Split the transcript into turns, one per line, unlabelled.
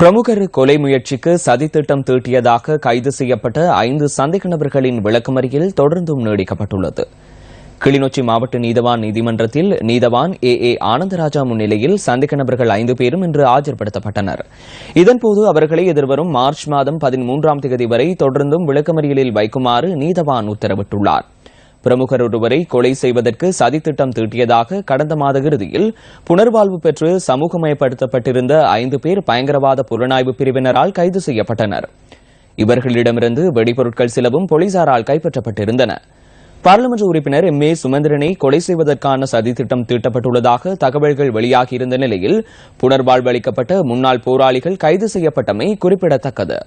பிரமுகர் கொலை முயற்சிக்கு சதித்திட்டம் தீட்டியதாக கைது செய்யப்பட்ட ஐந்து சந்தேக நபர்களின் விளக்கமறியல் தொடர்ந்தும் நீடிக்கப்பட்டுள்ளது. கிளிநொச்சி மாவட்ட நீதவான் நீதிமன்றத்தில் நீதவான் ஏ. ஏ. ஆனந்தராஜா முன்னிலையில் சந்தேக நபர்கள் ஐந்து பேரும் இன்று ஆஜர்படுத்தப்பட்டனர். இதன்போது அவர்களை எதிர்வரும் மார்ச் மாதம் பதிமூன்றாம் தேதி வரை தொடர்ந்தும் விளக்கமறியலில் வைக்குமாறு நீதவான் உத்தரவிட்டுள்ளார். பிரமுகர் ஒருவரை கொலை செய்வதற்கு சதித்திட்டம் தீட்டியதாக கடந்த மாத இறுதியில் புனர்வாழ்வு பெற்று சமூகமயப்படுத்தப்பட்டிருந்த ஐந்து பேர் பயங்கரவாத புலனாய்வு பிரிவினரால் கைது செய்யப்பட்டனர். இவர்களிடமிருந்து வெடிபொருட்கள் சிலவும் போலீசாரால் கைப்பற்றப்பட்டிருந்தன. பாராளுமன்ற உறுப்பினர் எம். ஏ. சுமந்திரனை கொலை செய்வதற்கான சதித்திட்டம் தீட்டப்பட்டுள்ளதாக தகவல்கள் வெளியாகியிருந்த நிலையில் புனர்வாழ்வு அளிக்கப்பட்ட முன்னாள் போராளிகள் கைது செய்யப்பட்டமை குறிப்பிடத்தக்கது.